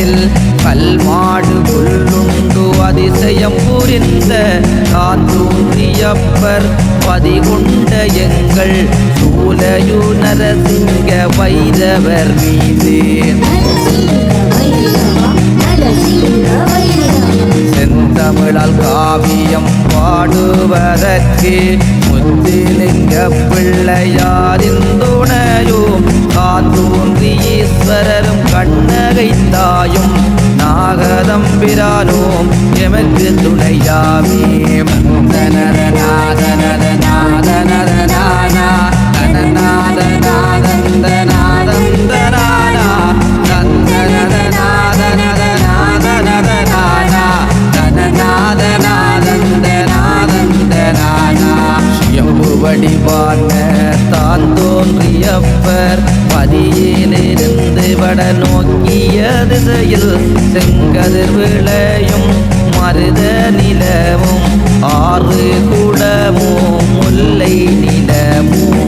கடலில் கல்மாடு புல்லுண்டு அதிசயம் புரிந்த காந்தூரியப்பர் பதிகொண்ட எங்கள் சூலயுநரசிங்க வைரவர் மீது. செந்தமிழால் காவியம் பாடுவதற்கு முத்திலிங்க பிள்ளையாரின் துணையோ காத்தூன்றி ஈஸ்வரரும் கண்ணகை தாயும். நாகதம்பிரானோம் எமக்கு துணையாமே. வழிபாட்ட தான் தோன்றியப்பர் பதியிலிருந்து வட நோக்கிய திசையில் செங்கதிர் விளையும் மருத நிலவும் ஆறு குடமும் முல்லை நிலமும்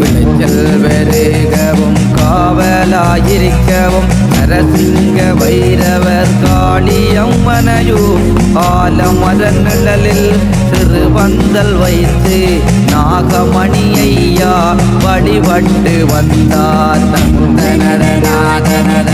விளைச்சல் பெருகவும் காவலாயிருக்கவும் நரசிங்க வைரவர் காளியம்மனையும் ஆலமரன் நிழலில் சிறுவந்தல் வைத்து ஐயா வழிபட்டு வந்தார். தந்தனர நாதனர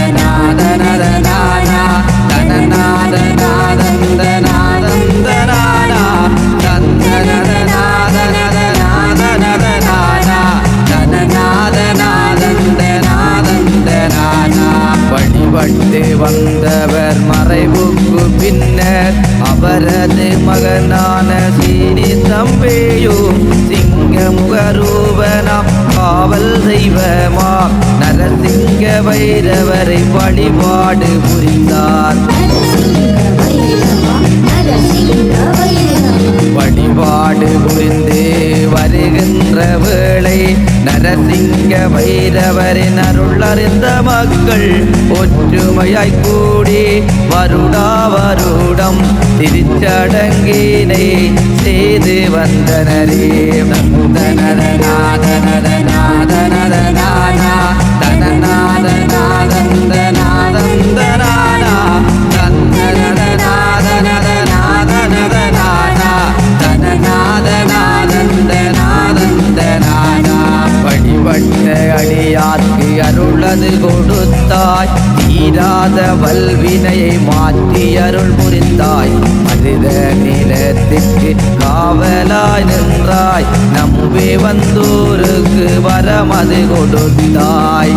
இறைவரின் அருளறிந்த மக்கள் ஒற்றுமையாய் கூடி வருடா வருடம் திருச்சடங்கினை செய்து வந்தனரே. தந்தனர அருளது கொடுத்தாய். தீராத வல்வினையை மாற்றி அருள் புரிந்தாய். மனித நிலத்திற்கு காவலாய் நின்றாய். நம்பி வந்தோருக்கு வரமது கொடுத்தாய்.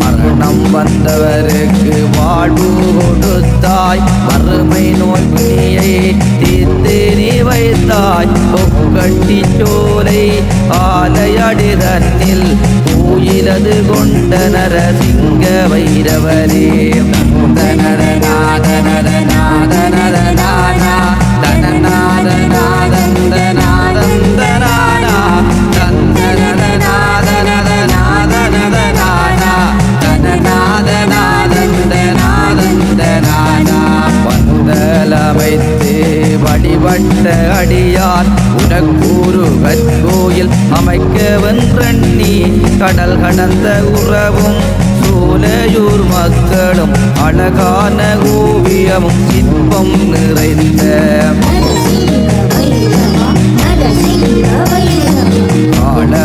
மரணம் வந்தவருக்கு வாழ்வு கொடுத்தாய். வறுமை நோய் பிணியை பொக்கட்டி சோலை ஆலையடி தன்னில் பூயிலது கொண்ட நரசிங்க வைரவரே. தனர நாதனர நாதனர நானா கடல் கடந்த உறவும் சூலையூர் மக்களும் அழகான ஓவியமும் இன்பம் நிறைந்த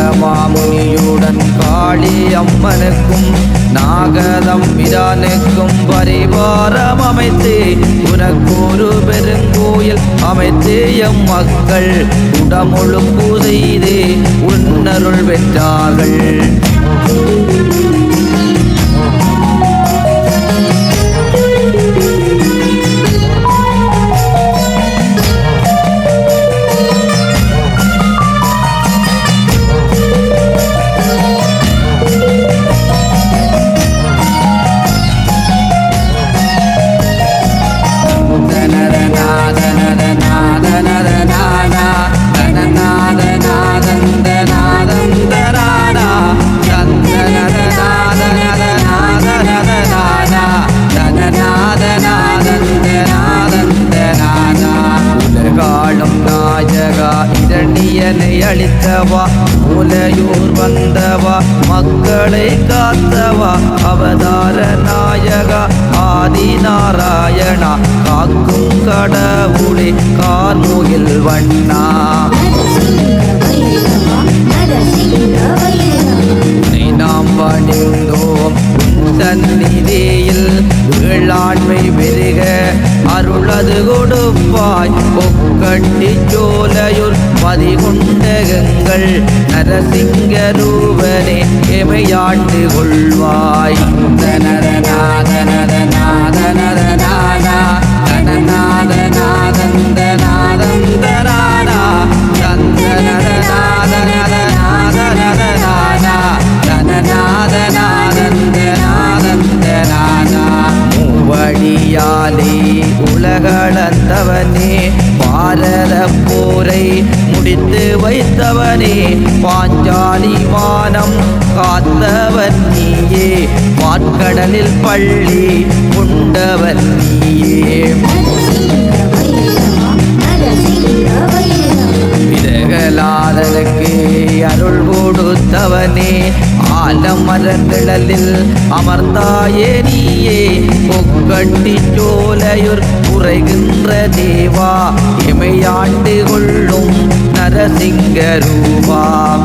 காளமாமுனியுடன் காளி அம்மனுக்கும் நாகதம் பிரானுக்கும் பரிவாரம் அமைத்து உனக்கு ஒரு பெருங்கோயில் அமைத்து எம் மக்கள். உடமுழுப்பு செய்து உன்னருள் பெற்றார்கள். மாதவா அவதார நாயகா ஆதி நாராயணா காக்கும் கடவுளே கார்முகில் வண்ணா நாம் வணிந்தோம் சந்நிதியில் வேளாண்மை பெருக அருளது கொடுப்பாய். பொக்கட்டி சோலையுள் பதிகொண்டகங்கள் நரசிங்க ரூபனே எமையாண்டு கொள்வாய். நரநாத நரநாத பாஞ்சாலி மானம் காத்தவன் நீயே வாட்கடலில் பள்ளி கொண்டவர் நீயே. விதகலாதனுக்கு அருள் கொடுத்தவனே ஆலமரங்களில் அமர்ந்தாயே நீயே. பொக்கட்டி சோலையுர் குறைகின்ற தேவா. இமையாண்டு கொள்ளும் நரசிங்க ரூபா.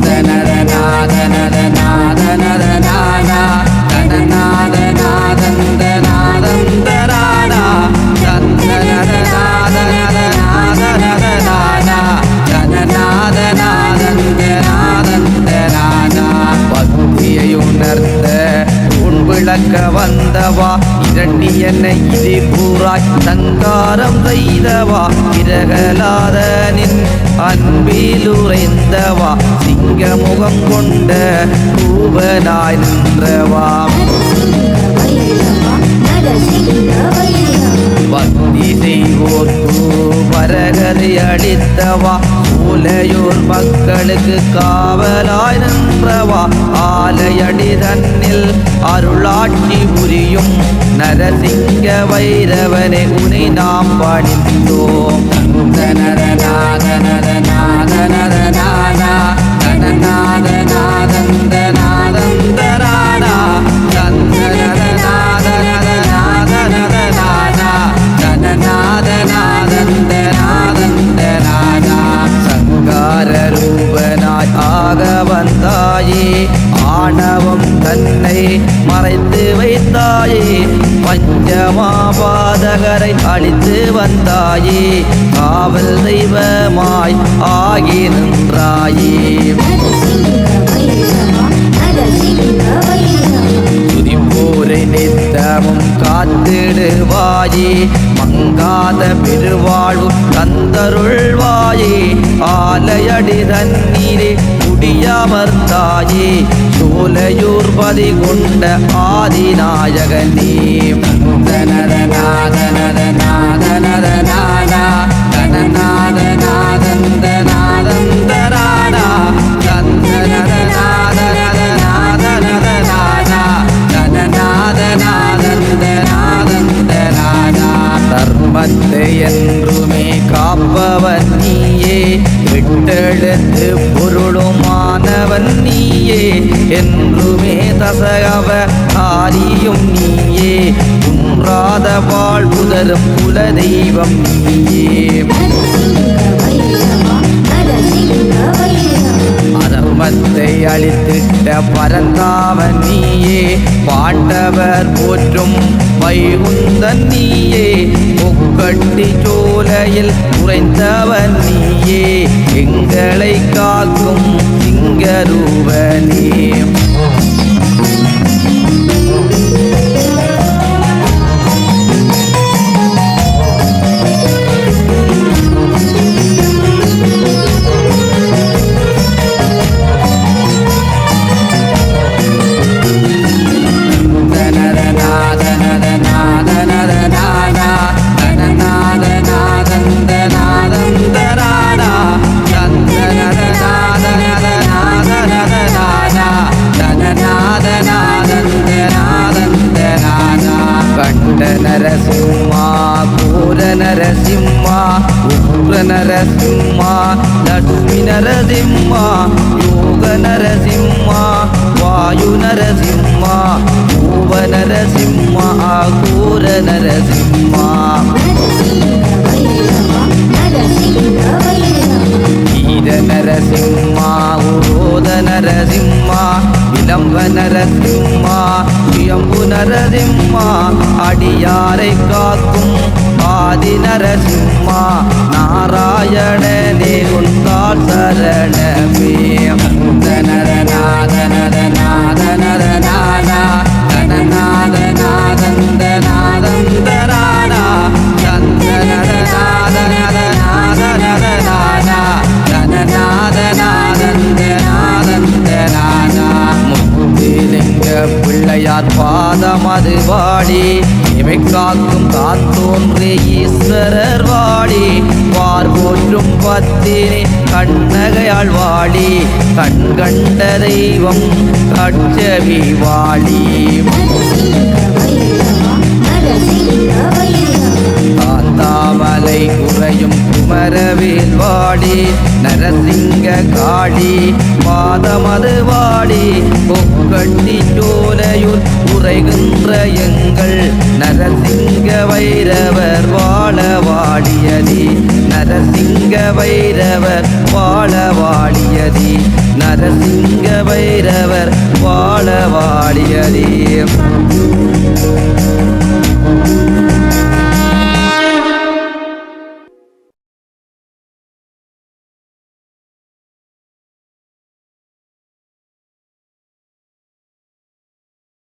நரநாத பிரகலாதனின் அன்பில் உறைந்தவா சிங்க முகம் கொண்ட ரூபனாய் நின்றவா. பக்தி செய்வோர்க்கு வரகதை அடித்தவா சூலையூர் மக்களுக்கு காவலாய் நின்றவா. ஆலையடி தன்னில் அருளாட்சி புரியும் நரசிங்க வைரவனை உனை நாம் பணிந்தோம். ஆணவம் தன்னை மறைத்து வைத்தாயே. பஞ்சமாபாதகரை அழித்து வந்தாயே. காவல் தெய்வமாய் ஆகி நின்றாயே. துதிப்போரை நித்தமும் காத்திடுவாயே. மங்காத பெருவாழ்வு தந்தருள்வாயே. ஆலையடி தண்ணீரே குடியமர்ந்தாயே. சோலையூர் பதி கொண்ட ஆதிநாயகனே. நரநாத நரநாத நரநாதா தர்மத்தை என்றுமே காப்பவன் நீயே. விட்டெழுத்து பொருளுமானவன் நீயே. என்றுமே தசகவ ஆரியும் நீ. குன்றாத வாழ்வுதரும் குலதெய்வம் நீயே அதர்மத்தை அழித்திட்ட பரந்தாவன் நீயே பாண்டவர் போற்றும் வைகுந்தன் நீயே பொக்கட்டி சோலையில் உறைந்தவன் நீயே எங்களை காக்கும் சிங்கரூபனே. பூர நரசிம்மா உக்ர நரசிம்மா லட்சுமி ನರಸಿಂಹ ಯೋಗ ನರಸಿಂಹ ವಾಯು ನರಸಿಂಹ ಭೂವ ನರಸಿಂಹ ಆಕೂರ ನರಸಿಂಹ ஈர நரசிம்மா உரோத நரசிம்மா விளம்ப நரசிம்மா சுயம்பு நரசிம்மா அடியாரை காக்கும் ஆதி நரசிம்மா நாராயணனே உன்கால் சரணமே. பிள்ளையார் பாதம் அது வாடி. நம்மை காக்கும் காத்தோன்றே ஈஸ்வரர் வாழி வார் போற்றும் பத்தினே கண்ணகையாள் வாழி கண் கண்ட தெய்வம் கட்சவி வாழி. நரவேல் வாடி நரசிங்க காடி பாதமது வாடி பொக்கட்டி சோலையுள் உரைகின்ற எங்கள் நரசிங்க வைரவர் வாழ வாடியதி நரசிங்க வைரவர் வாழ வாடியதி நரசிங்க வைரவர் வாழ வாடியதே.